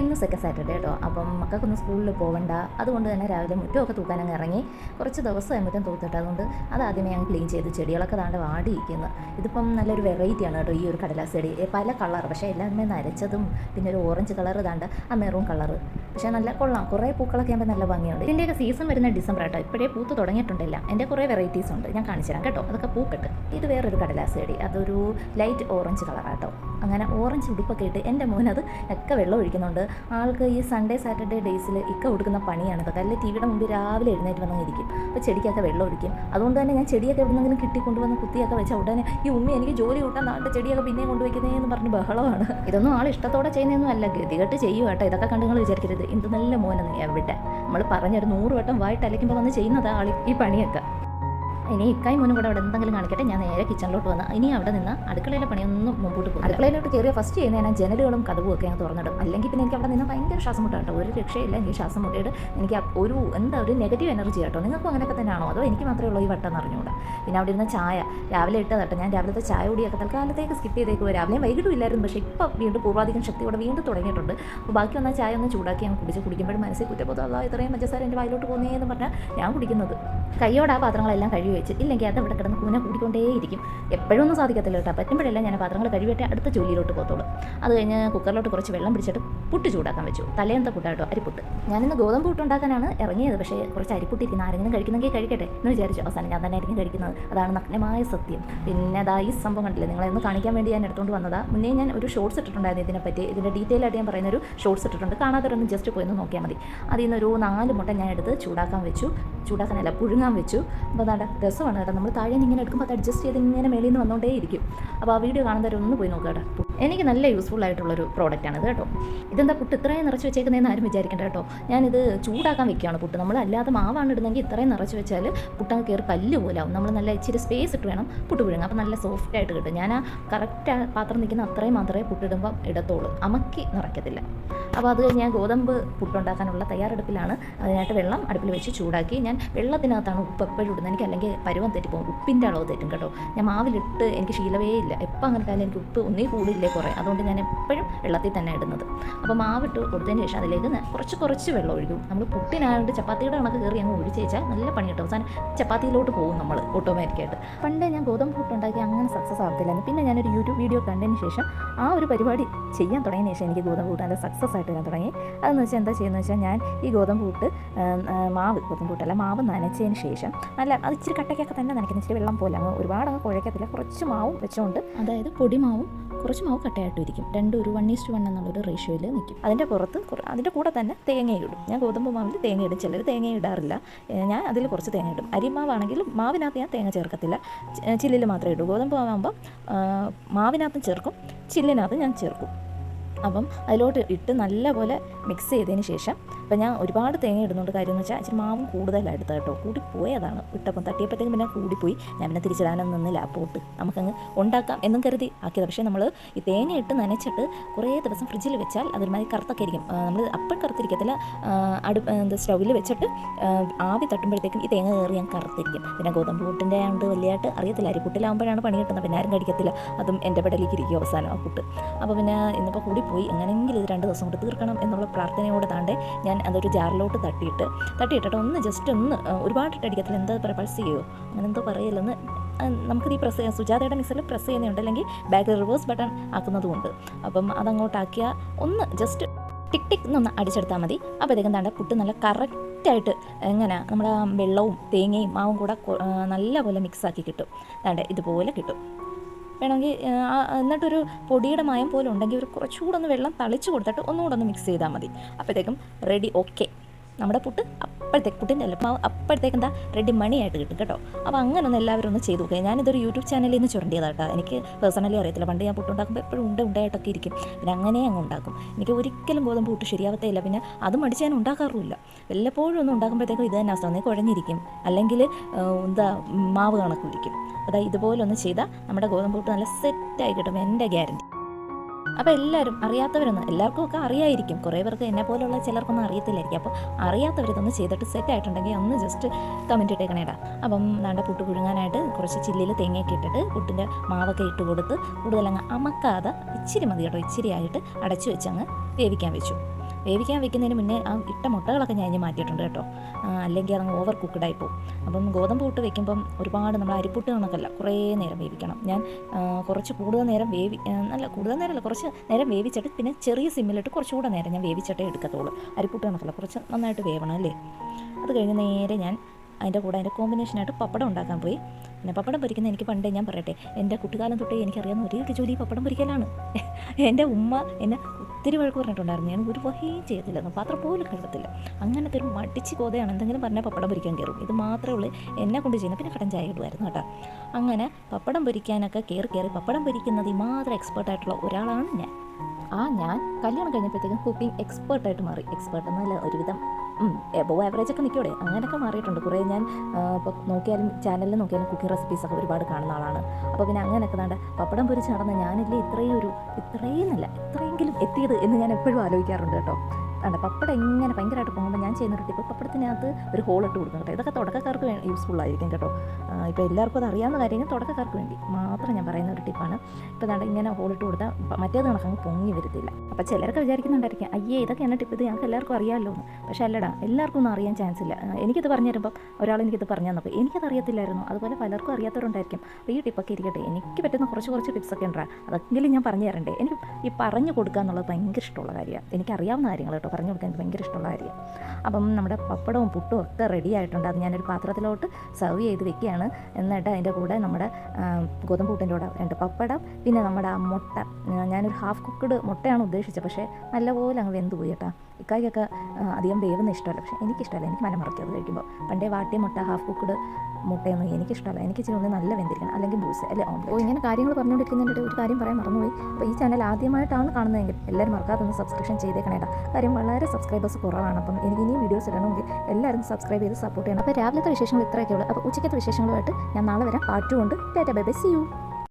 ഇന്ന് second Saturday കേട്ടോ അപ്പം മക്കൾക്കൊന്ന് സ്കൂളിൽ പോകണ്ട അതുകൊണ്ട് തന്നെ രാവിലെ മുറ്റമൊക്കെ തൂക്കാനങ്ങ് ഇറങ്ങി. കുറച്ച് ദിവസമായി മുറ്റം തൂത്തിട്ട് അതുകൊണ്ട് അത് ആദ്യമേ ഞാൻ ക്ലീൻ ചെയ്ത് ചെടികളൊക്കെ താണ്ട് വാടിയിരിക്കുന്നു. ഇതിപ്പം നല്ലൊരു വെറൈറ്റിയാണ് കേട്ടോ ഈ ഒരു കടലാസ് ചെടി. പല കളർ പക്ഷേ എല്ലാവരുമേ നരച്ചതും പിന്നെ ഒരു ഓറഞ്ച് കളർ താണ്ട് ആ മെറൂൺ കളർ പക്ഷേ നല്ല കൊള്ളാം. കുറേ പൂക്കളൊക്കെ ആകുമ്പോൾ നല്ല ഭംഗിയുണ്ട്. ഇതിന്റെയൊക്കെ സീസൺ വരുന്ന ഡിസംബർ ആട്ടോ. ഇപ്പോഴേ പൂത്ത് തുടങ്ങിയിട്ടുണ്ടല്ല. എന്റെ കുറേ വെറൈറ്റീസ് ഉണ്ട്. ഞാൻ കാണിച്ചു തരാം കേട്ടോ. അതൊക്കെ പൂക്കെട്ട്. ഇത് വേറൊരു കടലാസ് ചെടി അതൊരു ലൈറ്റ് ഓറഞ്ച് കളറാട്ടോ അങ്ങനെ ഓറഞ്ച് ഉടുപ്പൊക്കെ ഇട്ട് എന്റെ മോനത് ഒക്കെ വെള്ളം ഒഴിക്കുന്നുണ്ട്. ആൾക്ക് ഈ സൺഡേ സാറ്റർഡേ ഡേയ്സിൽ ഇക്ക കൊടുക്കുന്ന പണിയാണ് ഇതൊക്കെ. അല്ലെങ്കിൽ ടി വിയുടെ മുമ്പിൽ രാവിലെ എഴുന്നേറ്റ് വന്നു ഇരിക്കും. അപ്പോൾ ചെടിക്കൊക്കെ വെള്ളം ഒഴിക്കും. അതുകൊണ്ട് തന്നെ ഞാൻ ചെടിയൊക്കെ എവിടെന്നെങ്കിലും കിട്ടിക്കൊണ്ടുവന്ന് കുത്തിയൊക്കെ വെച്ച ഉടനെ ഈ ഉമ്മ എനിക്ക് ജോലി കൂട്ടാൻ നാട്ടിൽ ചെടിയൊക്കെ പിന്നെയും കൊണ്ടുവയ്ക്കുന്നതെന്ന് പറഞ്ഞ് ബഹളമാണ്. ഇതൊന്നും ആൾ ഇഷ്ടത്തോടെ ചെയ്യുന്നതൊന്നും അല്ല. ഗതികെട്ട് ചെയ്യുക കേട്ടോ ഇതൊക്കെ കണ്ട് നിങ്ങൾ വിചാരിക്കരുത്. എന്ത് നല്ല മോനെന്ന് എവിടെ നമ്മൾ പറഞ്ഞൊരു നൂറ് വട്ടം വായിട്ട് അലയ്ക്കുമ്പോൾ വന്ന് ചെയ്യുന്നതാ ആളി ഈ പണിയൊക്കെ. ഇനി ഇക്കായി മോനും കൂടെ അവിടെ എന്തെങ്കിലും കാണിക്കട്ടെ? ഞാൻ നേരെ കിച്ചണിലോട്ട് വന്നാൽ ഇനി അവിടെ നിന്ന് അടുക്കളയിലെ പണിയൊന്നും മുമ്പോട്ട് പോകും അടുക്കളയിലോട്ട് കയറിയ ഫസ്റ്റ് ചെയ്യുന്ന ഞാൻ ജനലുകളും കഥവും ഒക്കെ ഞാൻ തുറന്നിടും. അല്ലെങ്കിൽ പിന്നെ എനിക്ക് അവിടെ നിന്ന് ഭയങ്കര ശ്വാസം മുട്ടാട്ടോ ഒരു രക്ഷയില്ല എനിക്ക് ശ്വാസം മുട്ടിയിട്ട് എനിക്ക് ഒരു എന്താ ഒരു നെഗറ്റീവ് എനർജി ആട്ടോ. നിങ്ങൾക്കും അങ്ങനെയൊക്കെ തന്നെയാണോ? അതോ എനിക്ക് മാത്രമേ ഉള്ളൂ ഈ വട്ടം എന്ന് അറിഞ്ഞുകൂടാ? പിന്നെ അവിടെ ഇരുന്ന ചായ. രാവിലെ ഇട്ടത് കേട്ടോ. ഞാൻ രാവിലത്തെ ചായ കൂടിയൊക്കെ തൽക്കാലത്തേക്ക് സ്കിപ്പ് ചെയ്തേക്ക് പോയി. രാവിലെയും വൈകിട്ടും ഇല്ലായിരുന്നു. പക്ഷേ ഇപ്പോൾ വീണ്ടും പൂർവാധികം ശക്തിയോടെ വീണ്ടും തുടങ്ങിയിട്ടുണ്ട്. അപ്പോൾ ബാക്കി വന്ന ചായ ഒന്ന് ചൂടാക്കി ഞാൻ കുടിച്ച് കുടിക്കുമ്പോഴും മനസ്സിൽ കുറ്റബോധം അല്ല ഇത്രയും പഞ്ചസാര എന്റെ വായിലോട്ട് പോകുന്നേ എന്ന് പറഞ്ഞാൽ ഞാൻ കുടിക്കുന്നത്. കൈയോടെ ആ പാത്രങ്ങളെല്ലാം കഴുകി വെച്ച് ഇല്ലെങ്കിൽ അത് അവിടെ കിടന്ന് കൂന കൂടിക്കൊണ്ടേയിരിക്കും. എപ്പോഴും ഒന്നും സാധിക്കത്തില്ല കേട്ടോ. പറ്റുമ്പോഴെല്ലാം ഞാൻ പാത്രങ്ങൾ കഴുകിയിട്ട് അടുത്ത ജോലിയിലോട്ട് പോകത്തുള്ളൂ. അത് കഴിഞ്ഞ് കുക്കറിലോട്ട് കുറച്ച് വെള്ളം പിടിച്ചിട്ട് പുട്ട് ചൂടാക്കാൻ വെച്ചു. തലേന്നത്തെ പുട്ടാട്ടോ അരിപ്പുട്ട്. ഞാനിന്ന് ഗോതമ്പ് പുട്ട് ഉണ്ടാക്കാനാണ് ഇറങ്ങിയത്. പക്ഷേ കുറച്ച് അരിപ്പുട്ട് ഇരിക്കുന്ന. ആരെങ്കിലും കഴിക്കുന്നെങ്കിൽ കഴിക്കട്ടെ എന്ന് വിചാരിച്ചു. അവസാനം ഞാൻ തന്നെ ആയിരിക്കും കഴിക്കുന്നത്. അതാണ് നഗ്നമായ സത്യം. പിന്നെ അതാ ഈ സംഭവം കണ്ടില്ലേ? നിങ്ങളെ ഒന്ന് കാണിക്കാൻ വേണ്ടി ഞാൻ എടുത്തുകൊണ്ട് വന്നതാ. മുന്നേ ഞാൻ ഒരു ഷോർട്സ് ഇട്ടിട്ടുണ്ടായിരുന്നു ഇതിനെപ്പറ്റി. ഇതിന്റെ ഡീറ്റെയിൽ ആയിട്ട് ഞാൻ പറയുന്ന ഒരു ഷോർട്സ് ഇട്ടിട്ടുണ്ട്. കാണാത്തവരൊന്ന് ജസ്റ്റ് പോയി ഒന്ന് നോക്കിയാൽ മതി. അതിൽ നിന്ന് ഒരു നാല് മുട്ട ഞാൻ എടുത്ത് ചൂടാക്കാൻ വെച്ചു. ചൂടാക്കാനല്ല പുഴുങ്ങാൻ വെച്ചു. അപ്പോൾ അതാണ് രസമാണ് കേട്ടോ. നമ്മൾ താഴെ ഇങ്ങനെ എടുക്കുമ്പോൾ അത് അഡ്ജസ്റ്റ് ചെയ്ത് ഇങ്ങനെ മേളിൽ നിന്ന് വന്നുകൊണ്ടേ ഇരിക്കും അപ്പോൾ ആ വീഡിയോ കാണുന്നവരൊന്ന് പോയി നോക്കുക കേട്ടോ. എനിക്ക് നല്ല യൂസ്ഫുൾ ആയിട്ടുള്ളൊരു ഇത് കേട്ടോ. ഇതെന്താ പുട്ട് ഇത്രയും നിറച്ച് വെച്ചേക്കുന്നതെന്ന് ആരും വിചാരിക്കേണ്ട കേട്ടോ. ഞാനിത് ചൂടാക്കാൻ വെക്കുകയാണ് പുട്ട്. നമ്മൾ അല്ലാതെ മാവാണ് ഇടുന്നെങ്കിൽ ഇത്രയും നിറച്ച് വെച്ചാൽ പുട്ടങ്ങ് കയറി പല്ല് പോലാവും നമ്മൾ നല്ല ഇച്ചിരി സ്പേസ് ഇട്ട് വേണം പുട്ട് വിഴുങ്ങ അപ്പോൾ നല്ല സോഫ്റ്റ് ആയിട്ട് കിട്ടും. ഞാൻ ആ കറക്റ്റ് പാത്രം നിൽക്കുന്ന അത്രയും മാത്രമേ പുട്ടിടുമ്പം ഇടത്തോളൂ അമക്കി നിറയ്ക്കത്തില്ല. അപ്പോൾ അത് ഞാൻ ഗോതമ്പ് പുട്ടുണ്ടാക്കാനുള്ള തയ്യാറെടുപ്പിലാണ്. അതിനായിട്ട് വെള്ളം അടുപ്പിൽ വെച്ച് ചൂടാക്കി. ഞാൻ വെള്ളത്തിനകത്താണ് ഉപ്പ് എപ്പോഴും ഇടുന്നത്. എനിക്ക് അല്ലെങ്കിൽ പരുവം തെറ്റിപ്പോകും ഉപ്പിന്റെ അളവ് തെറ്റും കേട്ടോ. ഞാൻ മാവിലിട്ട് എനിക്ക് ശീലമേ ഇല്ല. എപ്പോൾ അങ്ങനെ തന്നെ എനിക്ക് ഉപ്പ് ഒന്നേ കൂടില്ലേ കുറേ. അതുകൊണ്ട് ഞാൻ എപ്പോഴും വെള്ളത്തിൽ തന്നെ ഇടുന്നത്. അപ്പോൾ മാവിട്ട് കൊടുത്തതിന് ശേഷം അതിലേക്ക് കുറച്ച് കുറച്ച് വെള്ളം ഒഴിക്കും. നമ്മൾ പുട്ടിനായിട്ട് ചപ്പാത്തിയുടെ കണക്ക് കയറി അങ്ങ് ഒഴിച്ച് വെച്ചാൽ നല്ല പണി കിട്ടും അവസാനം ചപ്പാത്തിയിലോട്ട് പോകും നമ്മൾ ഓട്ടോമാറ്റിക്കായിട്ട് പണ്ട് ഞാൻ ഗോതമ്പ് പുട്ടുണ്ടാക്കി അങ്ങനെ സക്സസ് ആവത്തില്ലായിരുന്നു. പിന്നെ ഞാനൊരു യൂട്യൂബ് വീഡിയോ കണ്ടതിന് ശേഷം ആ ഒരു പരിപാടി ചെയ്യാൻ തുടങ്ങിയതിന് ശേഷം എനിക്ക് ഗോതമ്പ് പുട്ട് നല്ല സക്സസ് ആയിട്ട് വരാൻ തുടങ്ങി. അതെന്ന് വെച്ചാൽ എന്താ ചെയ്യുന്നത് വെച്ചാൽ ഞാൻ ഈ ഗോതമ്പ് പുട്ട് മാവ് ഗോതമ്പ് പുട്ടല്ല മാവ് നനച്ചതിന് ശേഷം നല്ല അത് ഇച്ചിരി കട്ടയ്ക്കൊക്കെ തന്നെ നനയ്ക്കുന്ന ഇച്ചിരി വെള്ളം പോലെ അങ്ങ് ഒരുപാട് അങ്ങ് കുഴക്കത്തില്ല കുറച്ച് മാവും വെച്ചുകൊണ്ട് അതായത് പൊടി മാവും കുറച്ച് മാവ് കട്ടയായിട്ട് ഇരിക്കും. രണ്ട് ഒരു വൺ ഈസ്റ്റ് വൺ എന്നുള്ളൊരു റേഷ്യോയിൽ നിൽക്കും അതിന്റെ പുറത്ത് കുറ- അതിന്റെ കൂടെ തന്നെ തേങ്ങ ഇടും. ഞാൻ ഗോതമ്പ് മാവിൽ തേങ്ങ ഇടും. ചിലർ തേങ്ങ ഇടാറില്ല. ഞാൻ അതിൽ കുറച്ച് തേങ്ങ ഇടും. അരിമാവാണെങ്കിൽ മാവിനകത്ത് ഞാൻ തേങ്ങ ചേർക്കത്തില്ല. ചില്ലിൽ മാത്രമേ ഇടൂ. ഗോതമ്പ് മാവാകുമ്പോൾ മാവിനകത്തും ചേർക്കും. ചില്ലിനകത്ത് ഞാൻ ചേർക്കും. അപ്പം അതിലോട്ട് ഇട്ട് നല്ലപോലെ മിക്സ് ചെയ്തതിന് ശേഷം അപ്പം ഞാൻ ഒരുപാട് തേങ്ങ ഇടുന്നുണ്ട്. കാര്യം എന്ന് വെച്ചാൽ ഇച്ചിരി മാവും കൂടുതലാണ് എടുത്തത് കേട്ടോ. കൂടിപ്പോയതാണ് ഇട്ടപ്പം തട്ടിയപ്പോഴത്തേക്കും പിന്നെ കൂടിപ്പോയി ഞാൻ പിന്നെ തിരിച്ചിടാനൊന്നും നിന്നില്ല. പോട്ട് നമുക്കങ്ങ് ഉണ്ടാക്കാം എന്നും കരുതി ആക്കിയത്. പക്ഷേ നമ്മൾ ഈ തേങ്ങ ഇട്ട് നനച്ചിട്ട് കുറേ ദിവസം ഫ്രിഡ്ജിൽ വെച്ചാൽ അതൊരുമാതിരി കറുത്തൊക്കെ ഇരിക്കും. നമ്മൾ അപ്പം കറുത്തിരിക്കത്തില്ല. അടു എന്താ സ്റ്റൗവിൽ വെച്ചിട്ട് ആവി തട്ടുമ്പോഴത്തേക്കും ഈ തേങ്ങ കയറി ഞാൻ കറുത്തിരിക്കും. പിന്നെ ഗോതമ്പ് പുട്ടിന്റെ ആണ്ട് വലിയതായിട്ട് അറിയത്തില്ല. അരിപ്പുട്ടിലാകുമ്പോഴാണ് പണി കിട്ടുന്നത്. പിന്നെ ആരും കടിക്കത്തില്ല. അതും എന്റെ പെടലേക്ക് ഇരിക്കും അവസാനം ആ പുട്ട്. അപ്പോൾ പിന്നെ ഇന്നിപ്പോൾ കൂടിപ്പോയി എങ്ങനെയെങ്കിലും ഇത് രണ്ട് ദിവസം കൊണ്ട് തീർക്കണം എന്നുള്ള പ്രാർത്ഥനയോട് താണ്ടെ ഞാൻ അതൊരു ജാറിലോട്ട് തട്ടിയിട്ട് തട്ടിയിട്ടിട്ട് ഒന്ന് ജസ്റ്റ് ഒന്ന് ഒരുപാട് ഇട്ടടിക്കത്തില്ല എന്താ പറയുക പൾസ് ചെയ്യുമോ അങ്ങനെ എന്തോ പറയലെന്ന് നമുക്കിത് ഈ പ്രസ് സുജാതയുടെ മിക്സറിൽ പ്രസ് ചെയ്യുന്നുണ്ട് അല്ലെങ്കിൽ ബാക്ക് റിവേഴ്സ് ബട്ടൺ ആക്കുന്നതുകൊണ്ട് അപ്പം അതങ്ങോട്ടാക്കിയ ഒന്ന് ജസ്റ്റ് ടിക് ടിക് എന്നൊന്ന് അടിച്ചെടുത്താൽ മതി. അപ്പോഴത്തേക്കും താണ്ട പുട്ട് നല്ല കറക്റ്റായിട്ട് എങ്ങനെ നമ്മുടെ വെള്ളവും തേങ്ങയും മാവും കൂടെ നല്ലപോലെ മിക്സാക്കി കിട്ടും. അതാണ്ട് ഇതുപോലെ കിട്ടും. വേണമെങ്കിൽ എന്നിട്ടൊരു പൊടിയുടെ മായം പോലെ ഉണ്ടെങ്കിൽ ഒരു കുറച്ചുകൂടെ ഒന്ന് വെള്ളം തളിച്ച് കൊടുത്തിട്ട് ഒന്നുകൂടെ ഒന്ന് മിക്സ് ചെയ്താൽ മതി. അപ്പോഴത്തേക്കും റെഡി ഓക്കെ നമ്മുടെ പുട്ട് അപ്പോഴത്തേക്ക് പുട്ടിന്റെ അല്ല അപ്പോഴത്തേക്ക് എന്താ റെഡി മണി ആയിട്ട് കിട്ടും കേട്ടോ. അപ്പോൾ അങ്ങനെ ഒന്ന് എല്ലാവരും ഒന്ന് ചെയ്തു നോക്കുക ഞാനിതൊരു യൂട്യൂബ് ചാനലിൽ നിന്ന് ചുരണ്ടിയതാട്ടോ. എനിക്ക് പേഴ്സണലി അറിയത്തില്ല. പണ്ട് ഞാൻ പുട്ട് ഉണ്ടാക്കുമ്പോൾ എപ്പോഴും ഉണ്ട ഉണ്ടായിട്ടൊക്കെ ഇരിക്കും. പിന്നെ അങ്ങനെ അങ്ങ് ഉണ്ടാക്കും. എനിക്ക് ഒരിക്കലും ഗോതമ്പ് പുട്ട് ശരിയാവത്തേയില്ല. പിന്നെ അത് മടിച്ച് ഞാൻ ഉണ്ടാക്കാറുമില്ല. വല്ലപ്പോഴും ഒന്ന് ഉണ്ടാക്കുമ്പോഴത്തേക്കും ഇത് തന്നെ അവസ്ഥ കുഴഞ്ഞിരിക്കും. അല്ലെങ്കിൽ എന്താ മാവ് കണക്കിരിക്കും അതായത് ഇതുപോലെ ഒന്ന് ചെയ്താൽ നമ്മുടെ ഗോതമ്പ് പുട്ട് നല്ല സെറ്റായി കിട്ടും. എന്റെ ഗ്യാരണ്ടി അപ്പോൾ എല്ലാവരും അറിയാത്തവരൊന്നും എല്ലാവർക്കും ഒക്കെ അറിയായിരിക്കും. കുറേ പേർക്ക് എന്നെ പോലുള്ള ചിലർക്കൊന്നും അറിയത്തില്ലായിരിക്കും. അപ്പോൾ അറിയാത്തവരിതൊന്ന് ചെയ്തിട്ട് സെറ്റ് ആയിട്ടുണ്ടെങ്കിൽ ഒന്ന് ജസ്റ്റ് കമന്റ് ഇട്ടേക്കണേടാ അപ്പം ദാണ്ട പുട്ട് പുഴുങ്ങാനായിട്ട് കുറച്ച് ചില്ലിൽ തേങ്ങയൊക്കെ ഇട്ടിട്ട് പുട്ടിന്റെ മാവൊക്കെ ഇട്ട് കൊടുത്ത് കൂടുതലങ്ങ് അമക്കാതെ ഇച്ചിരി മതി കേട്ടോ ഇച്ചിരി ആയിട്ട് അടച്ചു വെച്ചങ്ങ് വേവിക്കാൻ വെച്ചു. വേവിക്കാൻ വെക്കുന്നതിന് മുന്നേ ആ ഇട്ട മുട്ടകളൊക്കെ ഞാൻ ഇനി മാറ്റിയിട്ടുണ്ട് കേട്ടോ. അല്ലെങ്കിൽ അതങ്ങ് ഓവർ കുക്ക്ഡായി പോകും അപ്പം ഗോതമ്പ് പുട്ട് വെക്കുമ്പം ഒരുപാട് നമ്മൾ അരിപ്പുട്ട് കണക്കല്ല കുറേ നേരം വേവിക്കണം. ഞാൻ കുറച്ച് കൂടുതൽ നേരം വേവി നല്ല കൂടുതൽ നേരമല്ല കുറച്ച് നേരം വേവിച്ചിട്ട് പിന്നെ ചെറിയ സിമ്മിലിട്ട് കുറച്ചുകൂടെ നേരം ഞാൻ വേവിച്ചിട്ടേ എടുക്കത്തുള്ളൂ. അരിപ്പൊട്ട് കണക്കല്ല കുറച്ച് നന്നായിട്ട് വേവണം അല്ലേ? അത് കഴിഞ്ഞ് നേരെ ഞാൻ അതിന്റെ കൂടെ അതിന്റെ കോമ്പിനേഷനായിട്ട് പപ്പടം ഉണ്ടാക്കാൻ പോയി. പിന്നെ പപ്പടം പൊരിക്കുന്ന എനിക്ക് പണ്ടേ ഞാൻ പറയട്ടെ എന്റെ കുട്ടിക്കാലം തൊട്ടേ എനിക്കറിയാവുന്ന ഒരേ ഒരു ജോലി പപ്പടം പൊരിക്കലാണ്. എന്റെ ഉമ്മ എന്നെ ഒത്തിരി വഴക്ക് പറഞ്ഞിട്ടുണ്ടായിരുന്നു. ഞാൻ ഒരു വഹയും ചെയ്തില്ലെന്ന് പാത്രം പോലും കഴുകത്തില്ല. അങ്ങനത്തെ ഒരു മടിച്ച് കോതയാണ് എന്തെങ്കിലും പറഞ്ഞാൽ പപ്പടം പൊരിക്കാൻ കയറും ഇത് മാത്രമേ ഉള്ളൂ. എന്നെ കൊണ്ട് ചെയ്യുന്നത് പിന്നെ കടൻ ചായ ഇടുമായിരുന്നു കേട്ടോ. അങ്ങനെ പപ്പടം പൊരിക്കാനൊക്കെ കയറി കയറി പപ്പടം പൊരിക്കുന്നതിൽ മാത്രം എക്സ്പേർട്ടായിട്ടുള്ള ഒരാളാണ് ഞാൻ. ആ ഞാൻ കല്യാണം കഴിഞ്ഞപ്പോഴത്തേക്കും കുക്കിംഗ് എക്സ്പേർട്ടായിട്ട് മാറി. എക്സ്പേർട്ട് എന്നല്ല ഒരുവിധം എബോവ് ആവറേജ് ഒക്കെ നിൽക്കൂടെ അങ്ങനെയൊക്കെ മാറിയിട്ടുണ്ട്. കുറേ ഞാൻ ഇപ്പോൾ നോക്കിയാലും ചാനലിൽ നോക്കിയാലും കുക്കിംഗ് റെസിപ്പീസൊക്കെ ഒരുപാട് കാണുന്ന ആളാണ്. അപ്പോൾ പിന്നെ അങ്ങനെയൊക്കെ വേണ്ട പപ്പടം പൊരിച്ച് നടന്ന ഞാനില്ലേ ഇത്രയും ഒരു ഇത്രയും നല്ല ഇത്രയെങ്കിലും എത്തിയത് എന്ന് ഞാൻ എപ്പോഴും ആലോചിക്കാറുണ്ട് കേട്ടോ. അണ്ട പപ്പടം എങ്ങനെ ഭയങ്കരമായിട്ട് പോകുമ്പോൾ ഞാൻ ചെയ്യുന്ന ടിപ്പ് പപ്പടത്തിനകത്ത് ഒരു ഹോൾ ഇട്ട് കൊടുക്കും കേട്ടോ. ഇതൊക്കെ തുടക്കക്കാർക്ക് യൂസ്ഫുൾ ആയിരിക്കും കേട്ടോ. ഇപ്പോൾ എല്ലാവർക്കും അത് അറിയാവുന്ന കാര്യങ്ങൾ തുടക്കക്കാർക്ക് വേണ്ടി മാത്രം ഞാൻ പറയുന്ന ഒരു ടിപ്പാണ് ഇപ്പോൾ നട ഇങ്ങനെ ഹോൾ ഇട്ട് കൊടുത്താൽ മറ്റേത് കണക്കങ്ങ് പൊങ്ങി വരത്തില്ല. അപ്പോൾ ചിലരൊക്കെ വിചാരിക്കുന്നുണ്ടായിരിക്കും അയ്യേ ഇതൊക്കെ എന്നെ ടിപ്പ് ഇത്? ഞങ്ങൾക്ക് എല്ലാവർക്കും അറിയാമല്ലോ എന്ന്. പക്ഷേ അല്ലടാ എല്ലാവർക്കും ഒന്നും അറിയാൻ ചാൻസ് ഇല്ല. എനിക്കിത് പറഞ്ഞു തരുമ്പോൾ ഒരാൾ എനിക്കിത് പറഞ്ഞു തന്നപ്പോൾ എനിക്കത് അറിയത്തില്ലായിരുന്നു. അതുപോലെ പലർക്കും അറിയാത്തവരുണ്ടായിരിക്കും. അപ്പോൾ ഈ ടിപ്പൊക്കെ ഇരിക്കട്ടെ എനിക്ക് പറ്റുന്ന കുറച്ച് കുറച്ച് ടിപ്സൊക്കെ ഉണ്ടാ അതെങ്കിലും ഞാൻ പറഞ്ഞു തരണ്ടേ? എനിക്ക് ഈ പറഞ്ഞു കൊടുക്കുക എന്നുള്ളത് ഭയങ്കര ഇഷ്ടമുള്ള കാര്യമാണ്. എനിക്കറിയാവുന്ന കാര്യങ്ങൾ കേട്ടോ. പറഞ്ഞു കൊടുക്കാൻ എനിക്ക് ഭയങ്കര ഇഷ്ടമുള്ള കാര്യമാണ് അപ്പം നമ്മുടെ പപ്പടവും പുട്ടും ഒക്കെ റെഡി ആയിട്ടുണ്ട്. അത് ഞാനൊരു പാത്രത്തിലോട്ട് സെർവ് ചെയ്ത് വെക്കുകയാണ്. എന്നിട്ട് അതിന്റെ കൂടെ നമ്മുടെ ഗോതമ്പൂട്ടിന്റെ കൂടെ രണ്ട് പപ്പടം പിന്നെ നമ്മുടെ ആ മുട്ട. ഞാനൊരു ഹാഫ് കുക്ക്ഡ് മുട്ടയാണ് ഉദ്ദേശിച്ചത്. പക്ഷേ നല്ലപോലെ അങ്ങ് വെന്ത് പോയി കേട്ടോ. ഇക്കായ്ക്കൊക്കെ അധികം വേവുന്ന ഇഷ്ടമല്ല. പക്ഷേ എനിക്കിഷ്ടമല്ല. എനിക്ക് മലമുറക്കി മറക്കും അത് കഴിക്കുമ്പോൾ പണ്ടേ വാട്ടിയ മുട്ട ഹാഫ് കുക്ക്ഡ് മുട്ടയൊന്നും എനിക്കിഷ്ടമല്ല. എനിക്ക് ഇച്ചിരി ഒന്ന് നല്ല വെന്തിരിക്കണം. അല്ലെങ്കിൽ ബൂസ് അല്ലെ ഓ ഇങ്ങനെ കാര്യങ്ങൾ പറഞ്ഞുകൊണ്ടിരിക്കുന്നതിന്റെ ഒരു കാര്യം പറയാൻ മറന്നുപോയി. അപ്പോൾ ഈ ചാനൽ ആദ്യമായിട്ടാണ് കാണുന്നതെങ്കിൽ എല്ലാവരും മറക്കാതെ ഒന്ന് സബ്സ്ക്രിപ്ഷൻ ചെയ്തേക്കണേട്ടാ കാര്യം വളരെ സബ്സ്ക്രൈബേഴ്സ് കുറവാണ്. അപ്പം എനിക്ക് ഇനിയും വീഡിയോസ് ഇടണമെങ്കിൽ എല്ലാവരും സബ്സ്ക്രൈബ് ചെയ്ത് സപ്പോർട്ട് ചെയ്യണം. അപ്പോൾ രാവിലത്തെ വിശേഷങ്ങൾ ഇത്രയൊക്കെ ഉള്ളൂ അപ്പോൾ ഉച്ചയ്ക്കത്തെ വിശേഷങ്ങളുമായിട്ട് ഞാൻ നാളെ വരാം. പാട്ടുകൊണ്ട് tata bye bye see you